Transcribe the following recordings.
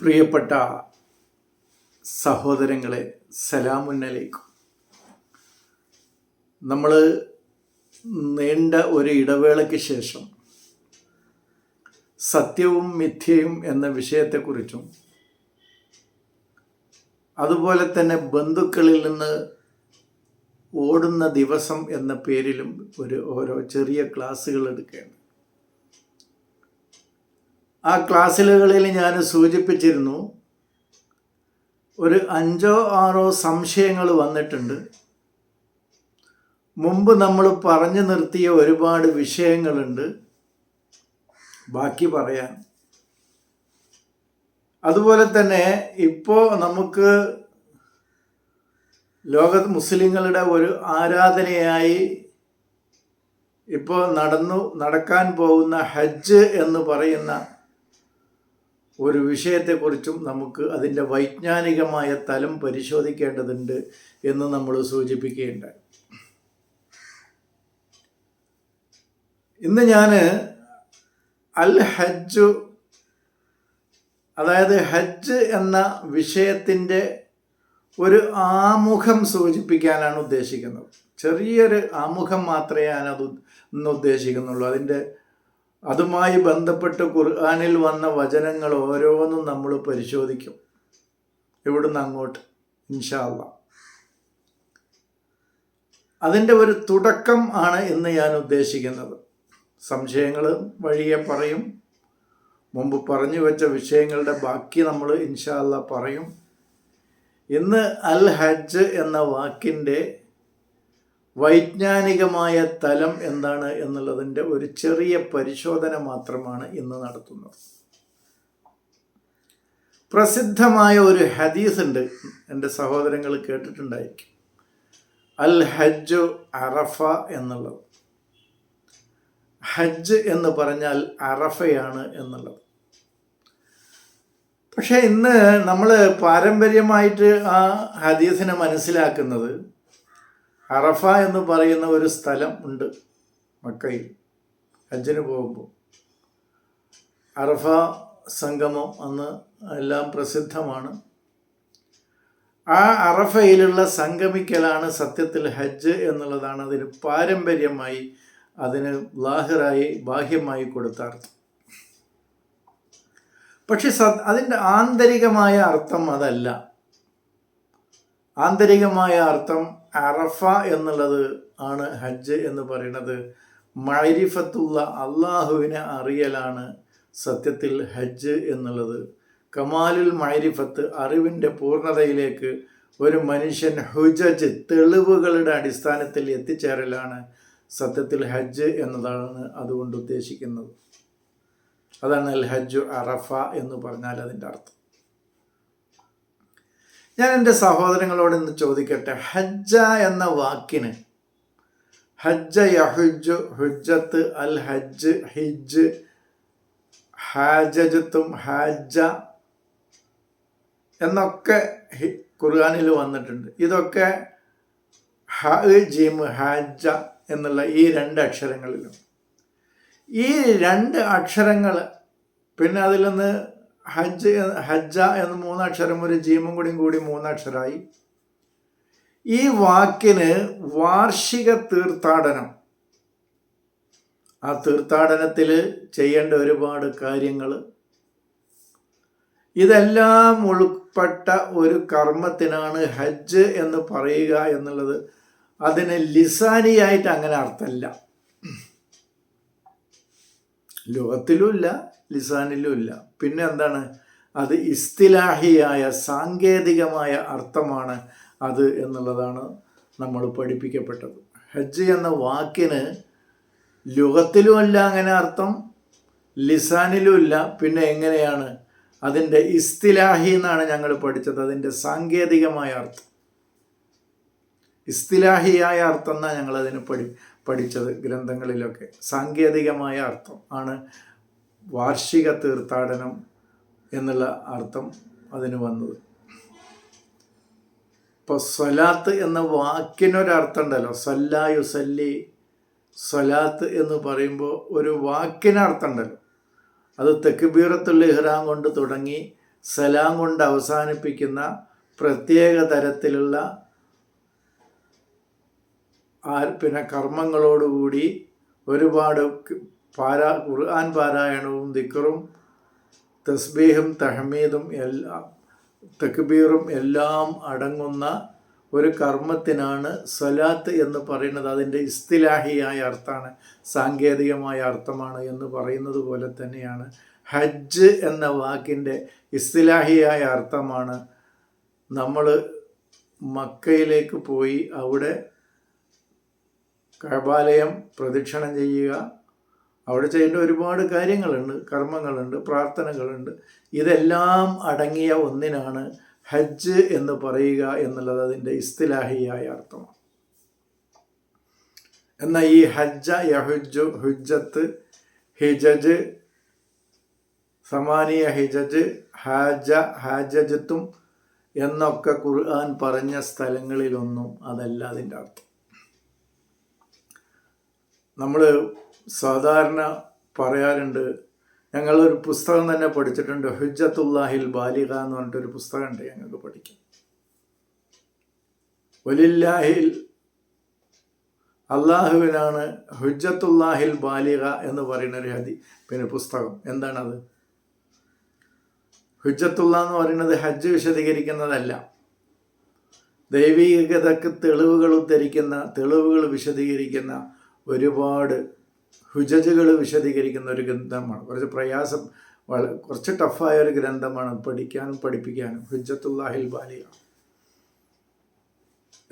പ്രിയപ്പെട്ട സഹോദരങ്ങളെ സലാമുന്നലേക്കും. നമ്മൾ നീണ്ട ഒരു ഇടവേളയ്ക്ക് ശേഷം സത്യവും മിഥ്യയും എന്ന വിഷയത്തെക്കുറിച്ചും അതുപോലെ തന്നെ ബന്ധുക്കളിൽ നിന്ന് ഓടുന്ന ദിവസം എന്ന പേരിലും ഒരു ഓരോ ചെറിയ ക്ലാസ്സുകൾ എടുക്കുകയാണ് ആ ക്ലാസ്സിലുകളിൽ ഞാൻ സൂചിപ്പിച്ചിരുന്നു ഒരു അഞ്ചോ ആറോ സംശയങ്ങൾ വന്നിട്ടുണ്ട്. മുമ്പ് നമ്മൾ പറഞ്ഞു നിർത്തിയ ഒരുപാട് വിഷയങ്ങളുണ്ട്. ബാക്കി പറയാൻ അതുപോലെ തന്നെ ഇപ്പോൾ നമുക്ക് ലോക മുസ്ലിങ്ങളുടെ ഒരു ആരാധനയായി ഇപ്പോൾ നടന്നു നടക്കാൻ പോകുന്ന ഹജ്ജ് എന്ന് പറയുന്ന ഒരു വിഷയത്തെക്കുറിച്ചും നമുക്ക് അതിന്റെ വൈജ്ഞാനികമായ തലം പരിശോധിക്കേണ്ടതുണ്ട് എന്ന് നമ്മൾ സൂചിപ്പിക്കുകയുണ്ടായി. ഇന്ന് ഞാൻ അൽ ഹജ്ജ് അതായത് ഹജ്ജ് എന്ന വിഷയത്തിന്റെ ഒരു ആമുഖം സൂചിപ്പിക്കാനാണ് ഉദ്ദേശിക്കുന്നത്. ചെറിയൊരു ആമുഖം മാത്രമേ ഞാനത് ഇന്ന് ഉദ്ദേശിക്കുന്നുള്ളൂ. അതിന്റെ അതുമായി ബന്ധപ്പെട്ട് ഖുർആാനിൽ വന്ന വചനങ്ങൾ ഓരോന്നും നമ്മൾ പരിശോധിക്കും. ഇവിടുന്ന് അങ്ങോട്ട് ഇൻഷാല്ല അതിന്റെ ഒരു തുടക്കം ആണ് ഇന്ന് ഞാൻ ഉദ്ദേശിക്കുന്നത്. സംശയങ്ങൾ വഴിയെ പറയും. മുമ്പ് പറഞ്ഞു വെച്ച വിഷയങ്ങളുടെ ബാക്കി നമ്മൾ ഇൻഷാല്ല പറയും. ഇന്ന് അൽ ഹജ്ജ് എന്ന വാക്കിന്റെ വൈജ്ഞാനികമായ തലം എന്താണ് എന്നുള്ളതിന്റെ ഒരു ചെറിയ പരിശോധന മാത്രമാണ് ഇന്ന് നടത്തുന്നത്. പ്രസിദ്ധമായ ഒരു ഹദീസ് ഉണ്ട് എന്റെ സഹോദരങ്ങൾ കേട്ടിട്ടുണ്ടായിരിക്കും. അൽ ഹജ്ജു അറഫ എന്നുള്ളത്. ഹജ്ജ് എന്ന് പറഞ്ഞാൽ അറഫയാണ് എന്നുള്ളത്. പക്ഷേ ഇന്ന് നമ്മൾ പാരമ്പര്യമായിട്ട് ആ ഹദീസിനെ മനസ്സിലാക്കുന്നത് അറഫ എന്ന് പറയുന്ന ഒരു സ്ഥലം ഉണ്ട് മക്കയിൽ. ഹജ്ജിന് പോകുമ്പോൾ. അറഫ സംഗമം അന്ന് എല്ലാം പ്രസിദ്ധമാണ്. ആ അറഫയിലുള്ള സംഗമിക്കലാണ് സത്യത്തിൽ ഹജ്ജ് എന്നുള്ളതാണ് അതിന് പാരമ്പര്യമായി അതിന് ലാഹിറായി ബാഹ്യമായി കൊടുത്ത അർത്ഥം പക്ഷെ സ അതിന്റെ ആന്തരികമായ അർത്ഥം അതല്ല. ആന്തരികമായ അർത്ഥം അറഫ എന്നുള്ളത് ആണ് ഹജ്ജ് എന്ന് പറയുന്നത്. മൈരിഫത്തുള്ള അള്ളാഹുവിനെ അറിയലാണ് സത്യത്തിൽ ഹജ്ജ് എന്നുള്ളത്. കമാലുൽ മൈരിഫത്ത് അറിവിന്റെ പൂർണതയിലേക്ക് ഒരു മനുഷ്യൻ ഹുജജ് തെളിവുകളുടെ അടിസ്ഥാനത്തിൽ എത്തിച്ചേരലാണ് സത്യത്തിൽ ഹജ്ജ് എന്നതാണ് അതുകൊണ്ട് ഉദ്ദേശിക്കുന്നത്. അതാണ് അൽ ഹജ്ജു അറഫ എന്ന് പറഞ്ഞാൽ അതിന്റെ അർത്ഥം. ഞാൻ എന്റെ സഹോദരങ്ങളോട് ഇന്ന് ചോദിക്കട്ടെ ഹജ്ജ എന്ന വാക്കിന് ഹജ്ജ യഹുജു ഹുജ്ജത്ത് അൽ ഹജ്ജ് ഹിജ് ഹാജത്തും ഹാജ എന്നൊക്കെ ഖുർആാനിൽ വന്നിട്ടുണ്ട്. ഇതൊക്കെ ഹ ജിം ഹാജ എന്നുള്ള ഈ രണ്ട് അക്ഷരങ്ങളിലും. ഈ രണ്ട് അക്ഷരങ്ങൾ പിന്നെ അതിൽ നിന്ന് ഹജ്ജ് ഹജ്ജ എന്ന് മൂന്നക്ഷരം ഒരു ജീമും കൂടിയും കൂടി മൂന്നക്ഷരമായി ഈ വാക്കിന് വാർഷിക തീർത്ഥാടനം. ആ തീർത്ഥാടനത്തിൽ ചെയ്യേണ്ട ഒരുപാട് കാര്യങ്ങൾ. ഇതെല്ലാം ഉൾപ്പെട്ട ഒരു കർമ്മത്തിനാണ് ഹജ്ജ് എന്ന് പറയുക എന്നുള്ളത് അതിന് ലിസാനിയായിട്ട് അങ്ങനെ അർത്ഥമില്ല. ലോകത്തിലുമില്ല. ലിസാനിലുമില്ല. പിന്നെ എന്താണ്? അത് ഇസ്തിലാഹിയായ സാങ്കേതികമായ അർത്ഥമാണ് അത് എന്നുള്ളതാണ് നമ്മൾ പഠിപ്പിക്കപ്പെട്ടത്. ഹജ്ജ് എന്ന വാക്കിന് ലുഹത്തിലുമല്ല അങ്ങനെ അർത്ഥം ലിസാനിലുമില്ല പിന്നെ എങ്ങനെയാണ്? അതിന്റെ ഇസ്തിലാഹി എന്നാണ് ഞങ്ങൾ പഠിച്ചത്. അതിന്റെ സാങ്കേതികമായ അർത്ഥം. ഇസ്തിലാഹിയായ അർത്ഥം എന്നാണ് ഞങ്ങളതിന് പഠി പഠിച്ചത് ഗ്രന്ഥങ്ങളിലൊക്കെ. സാങ്കേതികമായ അർത്ഥം ആണ് വാർഷിക തീർത്ഥാടനം എന്നുള്ള അർത്ഥം അതിന് വന്നത്. ഇപ്പോൾ സ്വലാത്ത് എന്ന വാക്കിനൊരർത്ഥം ഉണ്ടല്ലോ സല്ലായു സല്ലി സ്വലാത്ത് എന്ന് പറയുമ്പോൾ ഒരു വാക്കിനർത്ഥം ഉണ്ടല്ലോ അത് തെക്കുബീറത്തുൽ ഇഹ്റാം കൊണ്ട് തുടങ്ങി സലാം കൊണ്ട് അവസാനിപ്പിക്കുന്ന പ്രത്യേക തരത്തിലുള്ള പിന്നെ കർമ്മങ്ങളോടുകൂടി ഒരുപാട് പാരാ ഖുർആൻ പാരായണവും ദിക്കറും തസ്ബീഹും തഹമീദും എല്ലാ തക്ബീറും എല്ലാം അടങ്ങുന്ന ഒരു കർമ്മത്തിനാണ് സ്വലാത്ത് എന്ന് പറയുന്നത്. അതിന്റെ ഇസ്തിലാഹിയായ അർത്ഥമാണ് സാങ്കേതികമായ അർത്ഥമാണ് എന്ന് പറയുന്നത് പോലെ തന്നെയാണ്. ഹജ്ജ് എന്ന വാക്കിന്റെ ഇസ്തിലാഹിയായ അർത്ഥമാണ് നമ്മൾ മക്കയിലേക്ക് പോയി അവിടെ കബാലയം പ്രദക്ഷിണം ചെയ്യുക അവിടെ ചെയ്യേണ്ട ഒരുപാട് കാര്യങ്ങളുണ്ട് കർമ്മങ്ങളുണ്ട് പ്രാർത്ഥനകളുണ്ട്. ഇതെല്ലാം അടങ്ങിയ ഒന്നിനാണ് ഹജ്ജ് എന്ന് പറയുക എന്നുള്ളത് അതിന്റെ ഇസ്തിലാഹിയായ അർത്ഥമാണ്. എന്നാൽ ഈ ഹജ്ജ യഹുജു ഹുജ്ജത്ത് ഹിജജ് സമാനിയ ഹിജജ് ഹാജ ഹാജജത്തും എന്നൊക്കെ ഖുർആൻ പറഞ്ഞ സ്ഥലങ്ങളിലൊന്നും അതല്ല അതിന്റെ അർത്ഥം. നമ്മൾ സാധാരണ പറയാറുണ്ട്. ഞങ്ങളൊരു പുസ്തകം തന്നെ പഠിച്ചിട്ടുണ്ട്. ഹുജ്ജത്തുല്ലാഹിൽ ബാലിക എന്ന് പറഞ്ഞിട്ടൊരു പുസ്തകമുണ്ട് ഞങ്ങൾക്ക് പഠിക്കാം വലില്ലാഹിൽ അള്ളാഹുവിനാണ് ഹുജ്ജത്തുല്ലാഹിൽ ബാലിക എന്ന് പറയുന്ന ഒരു ഹദി പിന്നെ പുസ്തകം. എന്താണത്? ഹുജ്ജത്തുള്ള എന്ന് പറയുന്നത് ഹജ്ജ് വിശദീകരിക്കുന്നതല്ല. ദൈവികതക്ക് തെളിവുകൾ ഉദ്ധരിക്കുന്ന തെളിവുകൾ വിശദീകരിക്കുന്ന ഒരുപാട് ഹുജജുകൾ വിശദീകരിക്കുന്ന ഒരു ഗ്രന്ഥമാണ്. കുറച്ച് പ്രയാസം കുറച്ച് ടഫായ ഒരു ഗ്രന്ഥമാണ് പഠിക്കാനും പഠിപ്പിക്കാനും. ഹുജത്തുല്ലാഹിൽ ബാലിയ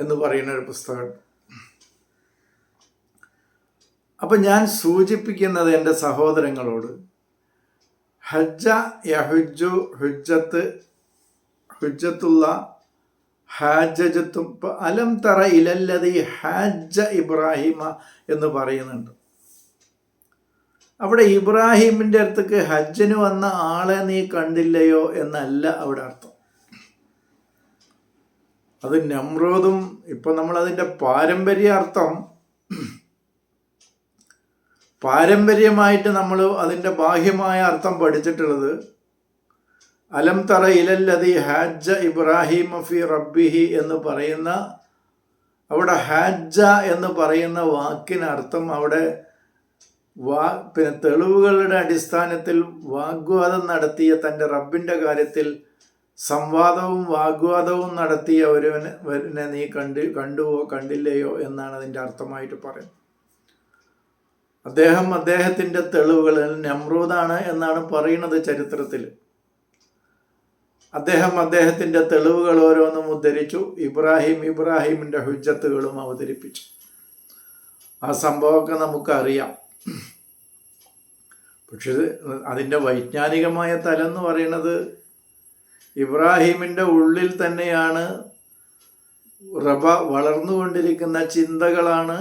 എന്ന് പറയുന്ന ഒരു പുസ്തകം. അപ്പം ഞാൻ സൂചിപ്പിക്കുന്നത് എന്റെ സഹോദരങ്ങളോട് ഹജ്ജ യഹുജു ഹുജ്ജത്ത് ഹുജ്ജത്തുള്ള ഹാജത്തും അലം തറ ഇലല്ലതി ഹാജ ഇബ്രാഹിമ എന്ന് പറയുന്നുണ്ട്. അവിടെ ഇബ്രാഹിമിന്റെ അടുത്തേക്ക് ഹജ്ജിന് വന്ന ആളെ നീ കണ്ടില്ലയോ എന്നല്ല അവിടെ അർത്ഥം. അത് നമ്രോദും ഇപ്പൊ നമ്മൾ അതിന്റെ പാരമ്പര്യ അർത്ഥം പാരമ്പര്യമായിട്ട് നമ്മൾ അതിന്റെ ബാഹ്യമായ അർത്ഥം പഠിച്ചിട്ടുള്ളത് അലം തറ ഇലല്ലതി ഹാജ ഇബ്രാഹിം ഫി റബ്ബിഹി എന്ന് പറയുന്ന അവിടെ ഹാജ എന്ന് പറയുന്ന വാക്കിനർത്ഥം അവിടെ വാ പിന്നെ തെളിവുകളുടെ അടിസ്ഥാനത്തിൽ വാഗ്വാദം നടത്തിയ തന്റെ റബ്ബിന്റെ കാര്യത്തിൽ സംവാദവും വാഗ്വാദവും നടത്തിയ ഒരുവനെ നീ കണ്ട് കണ്ടുവോ കണ്ടില്ലയോ എന്നാണ് അതിന്റെ അർത്ഥമായിട്ട് പറയുന്നത്. അദ്ദേഹം അദ്ദേഹത്തിന്റെ തെളിവുകൾ നമ്രൂദാണ് എന്നാണ് പറയുന്നത് ചരിത്രത്തിൽ. അദ്ദേഹം അദ്ദേഹത്തിന്റെ തെളിവുകൾ ഓരോന്നും ഉദ്ധരിച്ചു ഇബ്രാഹിം ഇബ്രാഹിമിന്റെ ഹുജ്ജത്തുകളും അവതരിപ്പിച്ചു. ആ സംഭവമൊക്കെ നമുക്കറിയാം. പക്ഷെ അതിന്റെ വൈജ്ഞാനികമായ തലം എന്ന് പറയുന്നത് ഇബ്രാഹിമിന്റെ ഉള്ളിൽ തന്നെയാണ് റബ വളർന്നുകൊണ്ടിരിക്കുന്ന ചിന്തകളാണ്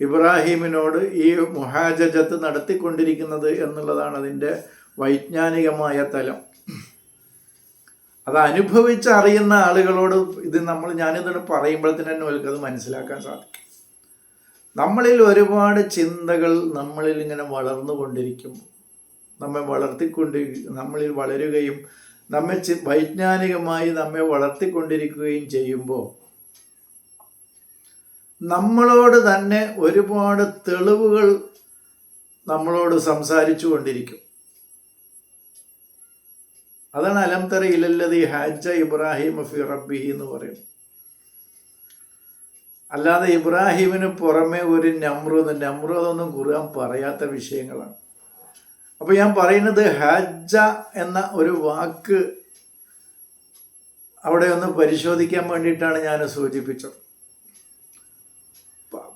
ഇബ്രാഹിമിനോട് ഈ മുഹാജത്ത് നടത്തിക്കൊണ്ടിരിക്കുന്നത് എന്നുള്ളതാണ് അതിന്റെ വൈജ്ഞാനികമായ തലം. അത് അനുഭവിച്ചറിയുന്ന ആളുകളോട് ഇത് നമ്മൾ ഞാനിതിന് പറയുമ്പോഴത്തേന് അവർക്ക് അത് മനസ്സിലാക്കാൻ സാധിക്കും. നമ്മളിൽ ഒരുപാട് ചിന്തകൾ നമ്മളിൽ ഇങ്ങനെ വളർന്നുകൊണ്ടിരിക്കും നമ്മെ വളർത്തിക്കൊണ്ടി നമ്മളിൽ വളരുകയും നമ്മെ വൈജ്ഞാനികമായി നമ്മെ വളർത്തിക്കൊണ്ടിരിക്കുകയും ചെയ്യുമ്പോൾ നമ്മളോട് തന്നെ ഒരുപാട് തെളിവുകൾ നമ്മളോട് സംസാരിച്ചു കൊണ്ടിരിക്കും. അതാണ് അലംതറ ഇലല്ലതി ഹാജ ഇബ്രാഹിം ഫി എന്ന് പറയും അല്ലാതെ ഇബ്രാഹിമിന് പുറമെ ഒരു നമ്രൂദ് നമ്രൂദൊന്നും ഖുർആൻ പറയാത്ത വിഷയങ്ങളാണ്. അപ്പോൾ ഞാൻ പറയുന്നത് ഹജ്ജ എന്ന ഒരു വാക്ക് അവിടെ ഒന്ന് പരിശോധിക്കാൻ വേണ്ടിയിട്ടാണ് ഞാൻ സൂചിപ്പിച്ചത്.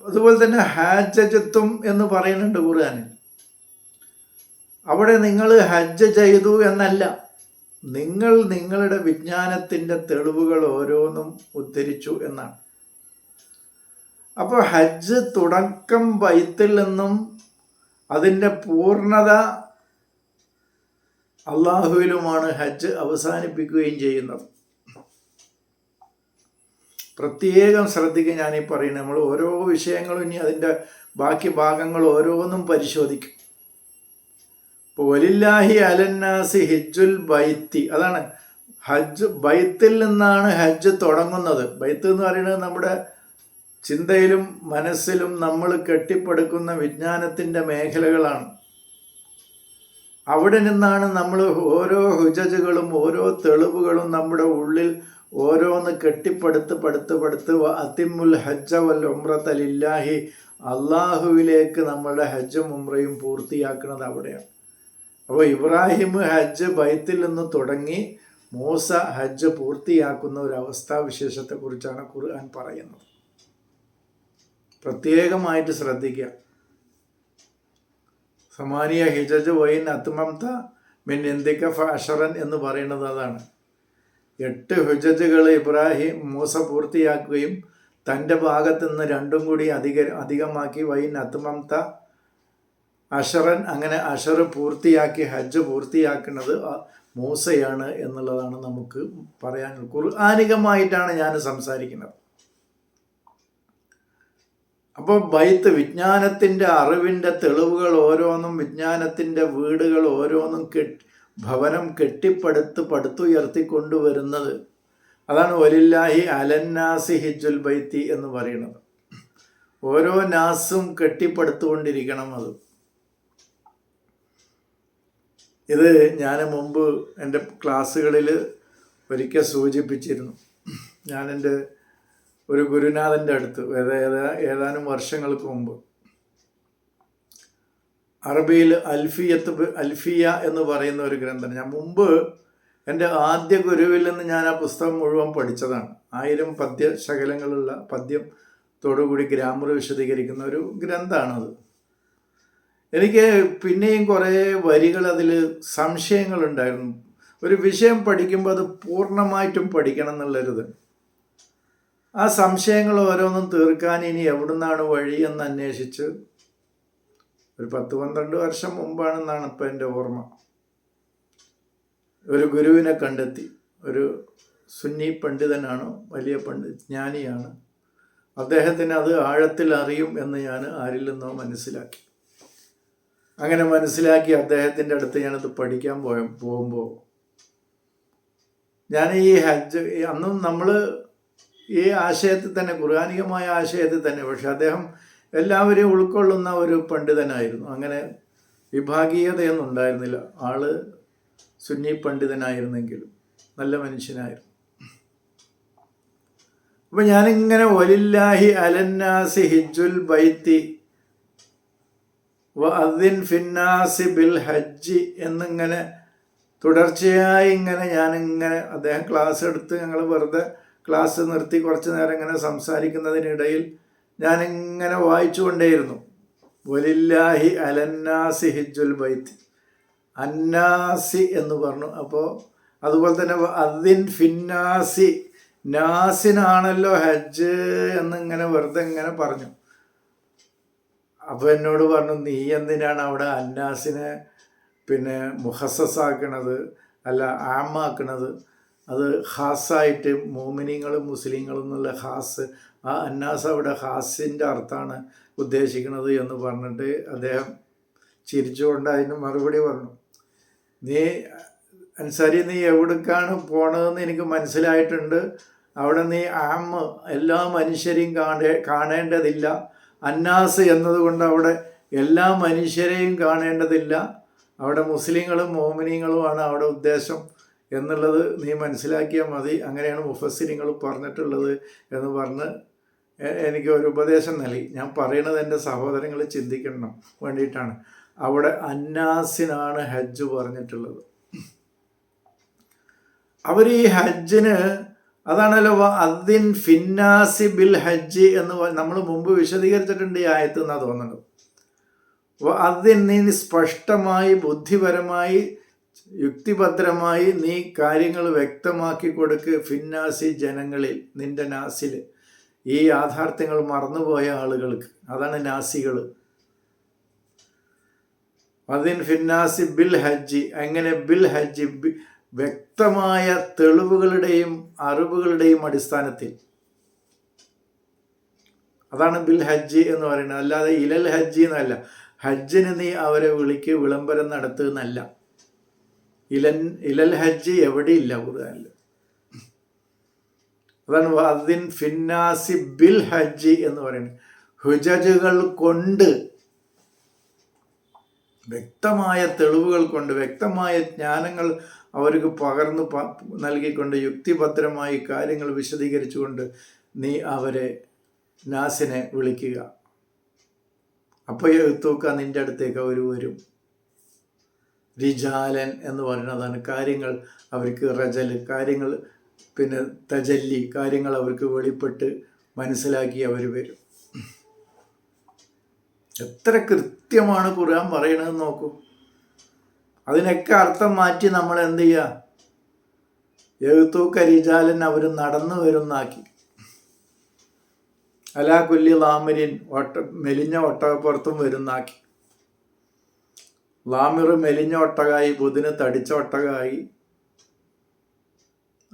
അതുപോലെ തന്നെ ഹാജത്തും എന്ന് പറയുന്നുണ്ട് ഖുർആനിൽ. അവിടെ നിങ്ങൾ ഹജ്ജ് ചെയ്തു എന്നല്ല നിങ്ങൾ നിങ്ങളുടെ വിജ്ഞാനത്തിന്റെ തെളിവുകൾ ഓരോന്നും ഉദ്ധരിച്ചു എന്നാണ്. അപ്പോൾ ഹജ്ജ് തുടക്കം ബൈത്തിൽ നിന്നും അതിന്റെ പൂർണത അള്ളാഹുവിലുമാണ് ഹജ്ജ് അവസാനിപ്പിക്കുകയും ചെയ്യുന്നത്. പ്രത്യേകം ശ്രദ്ധിക്കുക ഞാനീ പറയുന്നത്. നമ്മൾ ഓരോ വിഷയങ്ങളും ഇനി അതിന്റെ ബാക്കി ഭാഗങ്ങൾ ഓരോന്നും പരിശോധിക്കും. ഇപ്പോൾ വലില്ലാഹി അലന്നാസി ഹിജുൽ ബൈത്തി. അതാണ് ഹജ്ജ് ബൈത്തിൽ നിന്നാണ് ഹജ്ജ് തുടങ്ങുന്നത്. ബൈത്ത് എന്ന് പറയുന്നത് നമ്മുടെ ചിന്തയിലും മനസ്സിലും നമ്മൾ കെട്ടിപ്പടുക്കുന്ന വിജ്ഞാനത്തിന്റെ മേഖലകളാണ്. അവിടെ നിന്നാണ് നമ്മൾ ഓരോ ഹുജജുകളും ഓരോ തെളിവുകളും നമ്മുടെ ഉള്ളിൽ ഓരോന്ന് കെട്ടിപ്പടുത്ത് പടുത്ത് പടുത്ത് അതിമുൽ ഹജ്ജ വൽ ഉമ്രത്തലില്ലാഹി അള്ളാഹുവിലേക്ക് നമ്മളുടെ ഹജ്ജും ഉമ്രയും പൂർത്തിയാക്കുന്നത് അവിടെയാണ്. അപ്പോൾ ഇബ്രാഹിം ഹജ്ജ് ബൈത്തിൽ നിന്ന് തുടങ്ങി മൂസ ഹജ്ജ് പൂർത്തിയാക്കുന്ന ഒരു അവസ്ഥാവിശേഷത്തെക്കുറിച്ചാണ് ഖുർആൻ പറയുന്നത്. പ്രത്യേകമായിട്ട് ശ്രദ്ധിക്കുക. സമാനിയ ഹിജജ് വൈൻ അത്മംത മിൻ എന്തിക്ക ഫഷറൻ എന്ന് പറയുന്നത് അതാണ്. എട്ട് ഹുജജുകൾ ഇബ്രാഹിം മൂസ പൂർത്തിയാക്കുകയും തന്റെ ഭാഗത്തു നിന്ന് രണ്ടും കൂടി അധിക അധികമാക്കി വൈൻ അത്മംത അഷറൻ അങ്ങനെ അഷർ പൂർത്തിയാക്കി ഹജ്ജ് പൂർത്തിയാക്കുന്നത് മൂസയാണ് എന്നുള്ളതാണ് നമുക്ക് പറയാൻ ഖുർആാനികമായിട്ടാണ് ഞാൻ സംസാരിക്കുന്നത്. അപ്പോൾ ബൈത്ത് വിജ്ഞാനത്തിന്റെ അറിവിന്റെ തെളിവുകൾ ഓരോന്നും വിജ്ഞാനത്തിന്റെ വീടുകൾ ഓരോന്നും കെട്ടി ഭവനം കെട്ടിപ്പടുത്ത് പടുത്തുയർത്തിക്കൊണ്ടുവരുന്നത്. അതാണ് ഒലില്ലാഹി അലന്നാസി ഹിജുൽ ബൈത്തി എന്ന് പറയുന്നത്. ഓരോ നാസും കെട്ടിപ്പടുത്തുകൊണ്ടിരിക്കണം അത്. ഇത് ഞാൻ മുമ്പ് എന്റെ ക്ലാസ്സുകളിൽ ഒരിക്കൽ സൂചിപ്പിച്ചിരുന്നു. ഞാൻ എന്റെ ഒരു ഗുരുനാഥന്റെ അടുത്ത് ഏതാ ഏതാനും വർഷങ്ങൾക്ക് മുമ്പ്. അറബിയിൽ അൽഫിയത്ത് അൽഫിയ എന്ന് പറയുന്ന ഒരു ഗ്രന്ഥം. ഞാൻ മുമ്പ് എന്റെ ആദ്യ ഗുരുവിൽ നിന്ന് ഞാൻ ആ പുസ്തകം മുഴുവൻ പഠിച്ചതാണ്. ആയിരം പദ്യ ശകലങ്ങളുള്ള പദ്യത്തോടുകൂടി ഗ്രാമർ വിശദീകരിക്കുന്ന ഒരു ഗ്രന്ഥമാണത് എനിക്ക് പിന്നെയും കുറേ വരികൾ അതിൽ സംശയങ്ങളുണ്ടായിരുന്നു. ഒരു വിഷയം പഠിക്കുമ്പോൾ അത് പൂർണമായിട്ടും പഠിക്കണം എന്നുള്ളൊരിത്. ആ സംശയങ്ങൾ ഓരോന്നും തീർക്കാൻ ഇനി എവിടുന്നാണ് വഴി എന്ന് അന്വേഷിച്ച് ഒരു പത്ത് പന്ത്രണ്ട് വർഷം മുമ്പാണെന്നാണ് ഇപ്പം എന്റെ ഓർമ്മ. ഒരു ഗുരുവിനെ കണ്ടെത്തി. ഒരു സുന്നി പണ്ഡിതനാണ് വലിയ പണ്ഡിത ജ്ഞാനിയാണ്. അദ്ദേഹത്തിന് അത് ആഴത്തിൽ അറിയും എന്ന് ഞാൻ ആരിൽ നിന്നോ മനസ്സിലാക്കി. അങ്ങനെ മനസ്സിലാക്കി അദ്ദേഹത്തിന്റെ അടുത്ത് ഞാനത് പഠിക്കാൻ പോയ പോകുമ്പോൾ ഞാൻ ഈ ഹജ്ജ് അന്നും നമ്മൾ ഈ ആശയത്തിൽ തന്നെ ഖുർആാനികമായ ആശയത്തിൽ തന്നെ. പക്ഷെ അദ്ദേഹം എല്ലാവരെയും ഉൾക്കൊള്ളുന്ന ഒരു പണ്ഡിതനായിരുന്നു. അങ്ങനെ വിഭാഗീയതയൊന്നും ഉണ്ടായിരുന്നില്ല ആൾ സുന്നി പണ്ഡിതനായിരുന്നെങ്കിലും നല്ല മനുഷ്യനായിരുന്നു. അപ്പം ഞാനിങ്ങനെ ഒലില്ലാഹി അലന്നാസി ഹിജുൽ ബൈത്തി അദിൻ ഫിന്നാസി ബിൽ ഹജ്ജി എന്നിങ്ങനെ തുടർച്ചയായി ഇങ്ങനെ ഞാനിങ്ങനെ അദ്ദേഹം ക്ലാസ് എടുത്ത് ഞങ്ങൾ വെറുതെ ക്ലാസ് നിർത്തി കുറച്ച് നേരം ഇങ്ങനെ സംസാരിക്കുന്നതിനിടയിൽ ഞാനിങ്ങനെ വായിച്ചുകൊണ്ടേയിരുന്നു. വലില്ലാഹി അലന്നാസി ഹിജുൽ ബൈത്ത്. അന്നാസി എന്ന് പറഞ്ഞു. അപ്പോൾ അതുപോലെ തന്നെ അതിൻ ഫിന്നാസി. നാസിനാണല്ലോ ഹജ്ജ് എന്നിങ്ങനെ വെറുതെ ഇങ്ങനെ പറഞ്ഞു. അപ്പോൾ എന്നോട് പറഞ്ഞു നീ എന്തിനാണ് അവിടെ അന്നാസിനെ പിന്നെ മുഹസസാക്കണത് അല്ല ആമാക്കണത്? അത് ഹാസായിട്ട് മോമിനിങ്ങളും മുസ്ലിങ്ങളും എന്നുള്ള ഹാസ് ആ അന്നാസ് അവിടെ ഹാസിന്റെ അർത്ഥമാണ് ഉദ്ദേശിക്കുന്നത് എന്ന് പറഞ്ഞിട്ട് അദ്ദേഹം ചിരിച്ചുകൊണ്ട് അതിന് മറുപടി പറഞ്ഞു. നീ അൻസാരി നീ എവിടേക്കാണ് പോണതെന്ന് എനിക്ക് മനസ്സിലായിട്ടുണ്ട്. അവിടെ നീ ആമ് എല്ലാ മനുഷ്യരെയും കാണേ കാണേണ്ടതില്ല. അന്നാസ് എന്നതുകൊണ്ട് അവിടെ എല്ലാ മനുഷ്യരെയും കാണേണ്ടതില്ല. അവിടെ മുസ്ലിങ്ങളും മോമിനികളുമാണ് അവിടെ ഉദ്ദേശം. എന്നുള്ളത് നീ മനസ്സിലാക്കിയാൽ മതി. അങ്ങനെയാണ് മുഫസ്സിരിങ്ങൾ പറഞ്ഞിട്ടുള്ളത് എന്ന് പറഞ്ഞ് എനിക്ക് ഒരു ഉപദേശം നൽകി. ഞാൻ പറയുന്നത് എന്റെ സഹോദരങ്ങൾ ചിന്തിക്കണം വേണ്ടിയിട്ടാണ്. അവിടെ അന്നാസിനാണ് ഹജ്ജ് പറഞ്ഞിട്ടുള്ളത്. അവർ ഈ ഹജ്ജിന് അതാണല്ലോ അതിൻ ഫിന്നാസി ബിൽ ഹജ്ജ് എന്ന് നമ്മൾ മുമ്പ് വിശദീകരിച്ചിട്ടുണ്ട് ഈ ആയത്ത് എന്നാണ് തോന്നുന്നത്. അതിൻ നീ സ്പഷ്ടമായി ബുദ്ധിപരമായി യുക്തിഭദ്രമായി നീ കാര്യങ്ങൾ വ്യക്തമാക്കി കൊടുക്ക് ഫിന്നാസി ജനങ്ങളിൽ നിന്റെ നാസിൽ ഈ യാഥാർത്ഥ്യങ്ങൾ മറന്നുപോയ ആളുകൾക്ക്. അതാണ് നാസികൾ അതിൻ ഫിന്നാസി ബിൽ ഹജ്ജി. അങ്ങനെ ബിൽ ഹജ്ജി? വ്യക്തമായ തെളിവുകളുടെയും അറിവുകളുടെയും അടിസ്ഥാനത്തിൽ. അതാണ് ബിൽ ഹജ്ജി എന്ന് പറയുന്നത്. അല്ലാതെ ഇലൽ ഹജ്ജി എന്നല്ല. ഹജ്ജിന് നീ അവരെ വിളിക്ക് വിളംബരം നടത്തുന്നല്ല ഇലൻ ഇലൽ ഹജ്ജ് എവിടെയില്ല ഖുർആനിൽ അതാണ് വദിൻ ഫിന്നാസി ബിൽ ഹജ്ജ് എന്ന് പറയുന്നത്. ഹുജജുകൾ കൊണ്ട് വ്യക്തമായ തെളിവുകൾ കൊണ്ട് വ്യക്തമായ ജ്ഞാനങ്ങൾ അവർക്ക് പകർന്നു നൽകിക്കൊണ്ട് യുക്തിഭദ്രമായി കാര്യങ്ങൾ വിശദീകരിച്ചുകൊണ്ട് നീ അവരെ നാസിനെ വിളിക്കുക. അപ്പോൾ തൂക്ക നിന്റെ അടുത്തേക്ക് അവർ വരും. റിജാലൻ എന്ന് പറയുന്നതാണ് കാര്യങ്ങൾ അവർക്ക് റജൽ കാര്യങ്ങൾ പിന്നെ തജല്ലി കാര്യങ്ങൾ അവർക്ക് വെളിപ്പെട്ട് മനസ്സിലാക്കി അവർ വരും. എത്ര കൃത്യമാണ് ഖുർആൻ പറയണത് നോക്കൂ. അതിനൊക്കെ അർത്ഥം മാറ്റി നമ്മൾ എന്ത് ചെയ്യുക എഴുത്തൂക്ക റിജാലൻ അവർ നടന്നു വരുന്നാക്കി. അലാ കുല്ലി ലാമരിൻ ഒട്ട മെലിഞ്ഞ ഒട്ടകപ്പുറത്തും വരുന്നാക്കി. ലാമിർ മെലിഞ്ഞ ഒട്ടകായി ബുധന് തടിച്ച ഒട്ടകായി.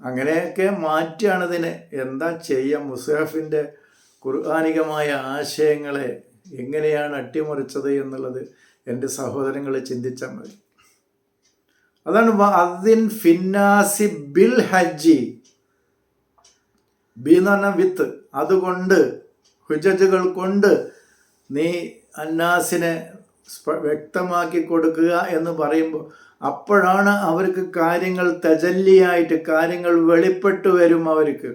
അങ്ങനെയൊക്കെ മാറ്റിയാണ് ഇതിന്. എന്താ ചെയ്യുക മുസാഫിന്റെ ഖുർആാനികമായ ആശയങ്ങളെ എങ്ങനെയാണ് അട്ടിമറിച്ചത് എന്നുള്ളത് എന്റെ സഹോദരങ്ങൾ ചിന്തിച്ചാൽ മതി. അതാണ് അതിൻ ഫിന്നാസി ബിൽ ഹജ്ജി. ബി എന്ന് പറഞ്ഞാൽ വിത്ത്. അതുകൊണ്ട് ഹുജജുകൾ കൊണ്ട് നീ അന്നാസിനെ വ്യക്തമാക്കി കൊടുക്കുക എന്ന് പറയുമ്പോൾ അപ്പോഴാണ് അവർക്ക് കാര്യങ്ങൾ തജല്ലിയായിട്ട് കാര്യങ്ങൾ വെളിപ്പെട്ടു വരും അവർക്ക്.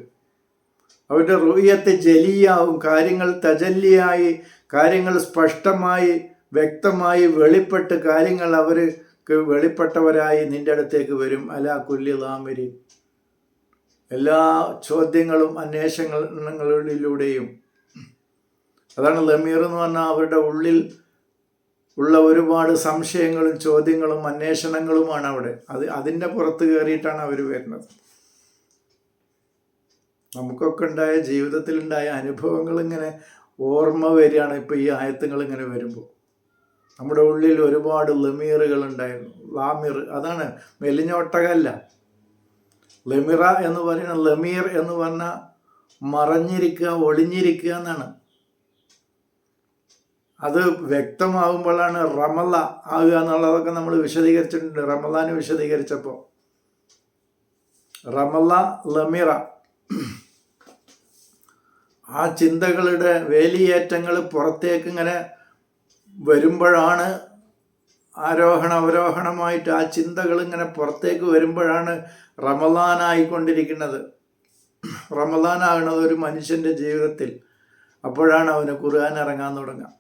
അവരുടെ റുയത്ത് ജലിയാവും കാര്യങ്ങൾ തജല്ലിയായി കാര്യങ്ങൾ സ്പഷ്ടമായി വ്യക്തമായി വെളിപ്പെട്ട് കാര്യങ്ങൾ അവർക്ക് വെളിപ്പെട്ടവരായി നിന്റെ അടുത്തേക്ക് വരും. അല കുല്ലി ലാമിരി എല്ലാ ചോദ്യങ്ങളും അന്വേഷണങ്ങളിലൂടെയും. അതാണ് ലമീർ എന്ന് പറഞ്ഞാൽ അവരുടെ ഉള്ളിൽ ഉള്ള ഒരുപാട് സംശയങ്ങളും ചോദ്യങ്ങളും അന്വേഷണങ്ങളുമാണ് അവിടെ. അത് അതിന്റെ പുറത്ത് കയറിയിട്ടാണ് അവർ വരുന്നത്. നമുക്കൊക്കെ ഉണ്ടായ ജീവിതത്തിലുണ്ടായ അനുഭവങ്ങൾ ഇങ്ങനെ ഓർമ്മ വരികയാണ് ഇപ്പോൾ ഈ ആയത്തുകൾ ഇങ്ങനെ വരുമ്പോൾ. നമ്മുടെ ഉള്ളിൽ ഒരുപാട് ലമീറുകൾ ഉണ്ടായിരുന്നു. ലാമിർ അതാണ് മെലിഞ്ഞോട്ടകല്ല. ലമിറ എന്ന് പറയുന്ന ലമീർ എന്ന് പറഞ്ഞാൽ മറഞ്ഞിരിക്കുക ഒളിഞ്ഞിരിക്കുക എന്നാണ്. അത് വ്യക്തമാകുമ്പോഴാണ് റമല ആകുക എന്നുള്ളതൊക്കെ നമ്മൾ വിശദീകരിച്ചിട്ടുണ്ട്. റമലാന് വിശദീകരിച്ചപ്പോൾ റമല ലമിറ. ആ ചിന്തകളുടെ വേലിയേറ്റങ്ങൾ പുറത്തേക്ക് ഇങ്ങനെ വരുമ്പോഴാണ് ആരോഹണ അവരോഹണമായിട്ട് ആ ചിന്തകൾ ഇങ്ങനെ പുറത്തേക്ക് വരുമ്പോഴാണ് റമലാനായിക്കൊണ്ടിരിക്കുന്നത് റമലാനാകുന്നത് ഒരു മനുഷ്യന്റെ ജീവിതത്തിൽ. അപ്പോഴാണ് അവന് ഖുർആൻ ഇറങ്ങാൻ തുടങ്ങുക.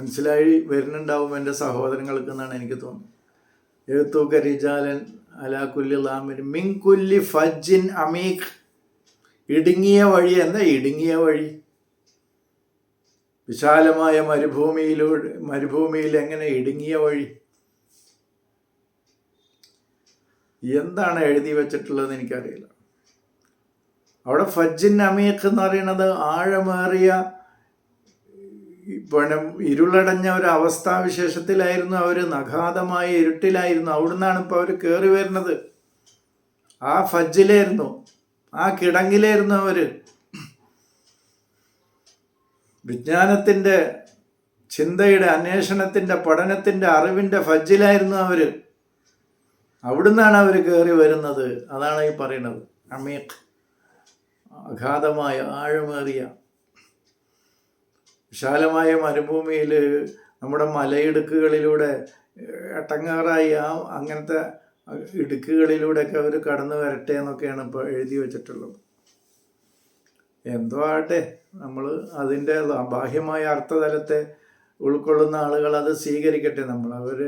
മനസ്സിലായി വരുന്നുണ്ടാവും എന്റെ സഹോദരങ്ങൾക്ക് എന്നാണ് എനിക്ക് തോന്നുന്നത്. എഴുത്തൂക്ക റിജാലൻ അലാ കുല്ലി ലാമിൻ മിങ്കുല്ലി കുല്ലി ഫജ്ജിൻ അമീഖ്. ഇടുങ്ങിയ വഴി എന്താ? ഇടുങ്ങിയ വഴി. വിശാലമായ മരുഭൂമിയിലൂടെ മരുഭൂമിയിൽ എങ്ങനെ ഇടുങ്ങിയ വഴി? എന്താണ് എഴുതി വെച്ചിട്ടുള്ളതെന്ന് എനിക്കറിയില്ല. അവിടെ ഫജ്ജിൻ അമീഖ് എന്ന് പറയുന്നത് ആഴമേറിയ പിന്നെ ഇരുളടഞ്ഞ ഒരു അവസ്ഥാവിശേഷത്തിലായിരുന്നു അവർ നഘാതമായ ഇരുട്ടിലായിരുന്നു. അവിടുന്നാണ് ഇപ്പോൾ അവർ കയറി വരുന്നത്. ആ ഫജ്ജിലായിരുന്നു. ആ കിടങ്ങിലായിരുന്നു അവർ വിജ്ഞാനത്തിന്റെ ചിന്തയുടെ അന്വേഷണത്തിന്റെ പഠനത്തിന്റെ അറിവിന്റെ ഫജ്ജിലായിരുന്നു അവർ അവിടുന്നാണ് അവർ കയറി വരുന്നത്. അതാണ് ഈ പറയുന്നത്. അമീഖ് അഗാധമായ ആഴമേറിയ വിശാലമായ മരുഭൂമിയിൽ നമ്മുടെ മലയിടുക്കുകളിലൂടെ എട്ടങ്ങാറായി ആ അങ്ങനത്തെ ഇടുക്കുകളിലൂടെയൊക്കെ അവർ കടന്നു വരട്ടെ എന്നൊക്കെയാണ് ഇപ്പോൾ എഴുതി വെച്ചിട്ടുള്ളത്. എന്തോ ആട്ടെ നമ്മൾ അതിന്റെ ബാഹ്യമായ അർത്ഥതലത്തെ ഉൾക്കൊള്ളുന്ന ആളുകൾ അത് സ്വീകരിക്കട്ടെ. നമ്മൾ അവർ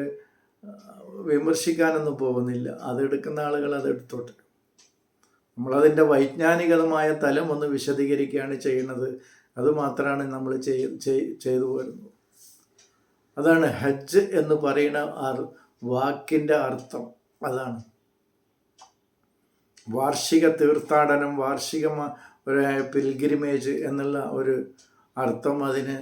വിമർശിക്കാനൊന്നും പോകുന്നില്ല. അതെടുക്കുന്ന ആളുകൾ അത് എടുത്തോട്ടെ. നമ്മളതിന്റെ വൈജ്ഞാനികതമായ തലം ഒന്ന് വിശദീകരിക്കുകയാണ് ചെയ്യുന്നത്. അത് മാത്രമാണ് നമ്മൾ ചെയ് ചെയ്- ചെയ്തു പോരുന്നത് അതാണ് ഹജ്ജ് എന്ന് പറയുന്ന ആ വാക്കിന്റെ അർത്ഥം അതാണ്. വാർഷിക തീർത്ഥാടനം വാർഷിക ഒരു പിൽഗ്രിമേജ് എന്നുള്ള ഒരു അർത്ഥം അതിന്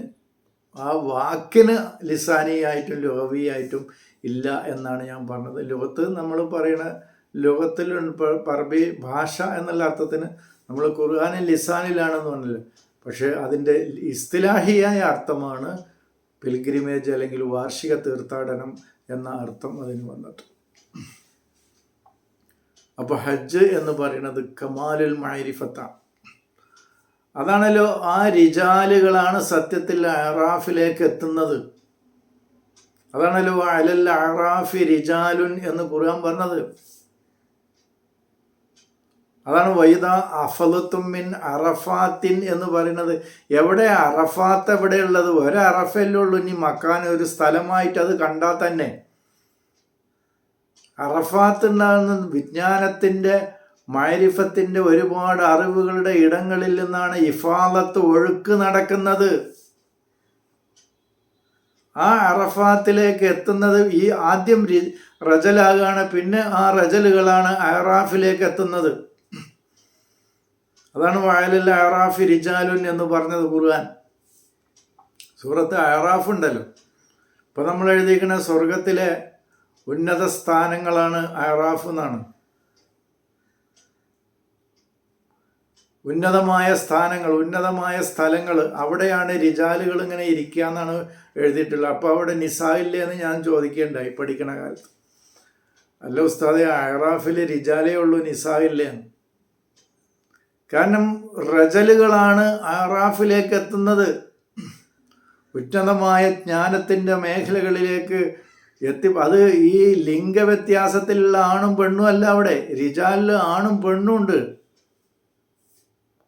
ആ വാക്കിന് ലിസാനിയായിട്ടും ലോവിയായിട്ടും ഇല്ല എന്നാണ് ഞാൻ പറഞ്ഞത്. ലോകത്ത് നമ്മൾ പറയുന്ന ലോകത്തിൽ പറബി ഭാഷ എന്നുള്ള അർത്ഥത്തിന് നമ്മൾ ഖുർആാനിൽ ലിസാനിലാണെന്ന് പറഞ്ഞില്ല? പക്ഷേ അതിന്റെ ഇസ്തിലാഹിയായ അർത്ഥമാണ് പിൽഗ്രിമേജ് അല്ലെങ്കിൽ വാർഷിക തീർത്ഥാടനം എന്ന അർത്ഥം അതിന് വന്നിട്ട്. അപ്പോൾ ഹജ്ജ് എന്ന് പറയുന്നത് കമാലുൽ മൈരിഫത്താണ് അതാണല്ലോ ആ റിജാലുകളാണ് സത്യത്തിൽ അറാഫിലേക്ക് എത്തുന്നത്. അതാണല്ലോ അലൽ അറാഫി റിജാലുൻ എന്ന് ഖുർആൻ പറഞ്ഞത്. അതാണ് വൈദ അഫലത്തുമിൻ അറഫാത്തിൻ എന്ന് പറയുന്നത്. എവിടെ അറഫാത്ത് എവിടെയുള്ളത് ഒരു അറഫല്ലേ ഉള്ളൂ. ഇനി മക്കാൻ ഒരു സ്ഥലമായിട്ട് അത് കണ്ടാൽ തന്നെ. അറഫാത്ത് ഉണ്ടാകുന്ന വിജ്ഞാനത്തിന്റെ മൈരിഫത്തിന്റെ ഒരുപാട് അറിവുകളുടെ ഇടങ്ങളിൽ നിന്നാണ് ഇഫാലത്ത് ഒഴുക്ക് നടക്കുന്നത്. ആ അറഫാത്തിലേക്ക് എത്തുന്നത് ഈ ആദ്യം റജലാകാണ്. പിന്നെ ആ റജലുകളാണ് അറാഫിലേക്ക് എത്തുന്നത്. അതാണ് വയലിൽ അറാഫി റിജാലുൻ എന്ന് പറഞ്ഞത് ഖുർആൻ. സൂറത്ത് അറാഫ് ഉണ്ടല്ലോ. ഇപ്പം നമ്മൾ എഴുതിയിരിക്കുന്ന സ്വർഗത്തിലെ ഉന്നത സ്ഥാനങ്ങളാണ് അറാഫ് എന്നാണ്. ഉന്നതമായ സ്ഥാനങ്ങൾ ഉന്നതമായ സ്ഥലങ്ങൾ അവിടെയാണ് രിജാലുകൾ ഇങ്ങനെ ഇരിക്കുക എന്നാണ് എഴുതിയിട്ടുള്ളത്. അപ്പോൾ അവിടെ നിസായില്ലേ എന്ന് ഞാൻ ചോദിക്കേണ്ടായി പഠിക്കണ കാലത്ത്. അല്ല ഉസ്താദെ അയറാഫിൽ റിജാലേ ഉള്ളൂ നിസായില്ലേ എന്ന്. കാരണം റജലുകളാണ് ആറാഫിലേക്ക് എത്തുന്നത് ഉന്നതമായ ജ്ഞാനത്തിന്റെ മേഖലകളിലേക്ക് എത്തി. അത് ഈ ലിംഗവ്യത്യാസത്തിലുള്ള ആണും പെണ്ണും അല്ല അവിടെ. റിജാലിൽ ആണും പെണ്ണും ഉണ്ട്.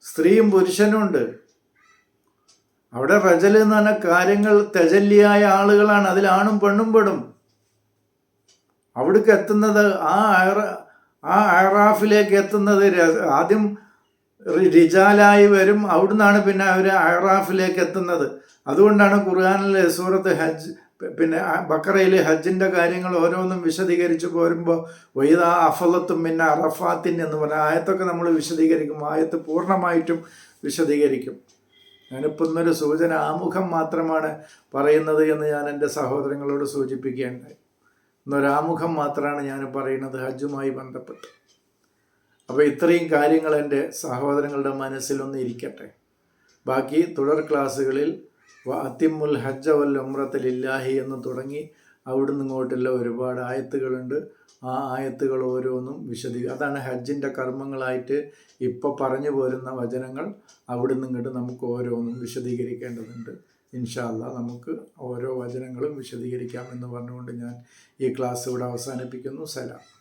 സ്ത്രീയും പുരുഷനും ഉണ്ട്. അവിടെ റജൽ എന്ന് പറഞ്ഞ കാര്യങ്ങൾ തെജല്ലിയായ ആളുകളാണ്. അതിൽ ആണും പെണ്ണും പെടും. അവിടേക്ക് എത്തുന്നത് ആ ആ അയറാഫിലേക്ക് എത്തുന്നത് ആദ്യം റിജാലായി വരും. അവിടുന്നാണ് പിന്നെ അവർ അഹ്റാഫിലേക്ക് എത്തുന്നത്. അതുകൊണ്ടാണ് ഖുർആാനിൽ സൂറത്ത് ഹജ്ജ് പിന്നെ ബക്കറയിലെ ഹജ്ജിന്റെ കാര്യങ്ങൾ ഓരോന്നും വിശദീകരിച്ച് പോരുമ്പോൾ വൈദ അഫലത്തും പിന്നെ അറഫാത്തിൻ എന്ന് പറഞ്ഞ ആയത്തൊക്കെ നമ്മൾ വിശദീകരിക്കും. ആയത്ത് പൂർണമായിട്ടും വിശദീകരിക്കും. ഞാനിപ്പോൾ ഇന്നൊരു സൂചന ആമുഖം മാത്രമാണ് പറയുന്നത് എന്ന് ഞാൻ എന്റെ സഹോദരങ്ങളോട് സൂചിപ്പിക്കുകയുണ്ടായി ഇന്നൊരാമുഖം മാത്രമാണ് ഞാൻ പറയുന്നത് ഹജ്ജുമായി ബന്ധപ്പെട്ട്. അപ്പോൾ ഇത്രയും കാര്യങ്ങൾ എന്റെ സഹോദരങ്ങളുടെ മനസ്സിലൊന്ന് ഇരിക്കട്ടെ. ബാക്കി തുടർ ക്ലാസ്സുകളിൽ അത്തിമുൽ ഹജ്ജ വൽ ഉമ്രത്തിലില്ലാഹി എന്ന് തുടങ്ങി അവിടുന്ന് ഇങ്ങോട്ടുള്ള ഒരുപാട് ആയത്തുകളുണ്ട്. ആ ആയത്തുകൾ ഓരോന്നും വിശദീ അതാണ് ഹജ്ജിന്റെ കർമ്മങ്ങളായിട്ട് ഇപ്പോൾ പറഞ്ഞു പോരുന്ന വചനങ്ങൾ. അവിടുന്ന് ഇങ്ങോട്ട് നമുക്ക് ഓരോന്നും വിശദീകരിക്കേണ്ടതുണ്ട്. ഇൻഷാല്ല നമുക്ക് ഓരോ വചനങ്ങളും വിശദീകരിക്കാം എന്ന് പറഞ്ഞുകൊണ്ട് ഞാൻ ഈ ക്ലാസ് ഇവിടെ അവസാനിപ്പിക്കുന്നു. സലാം.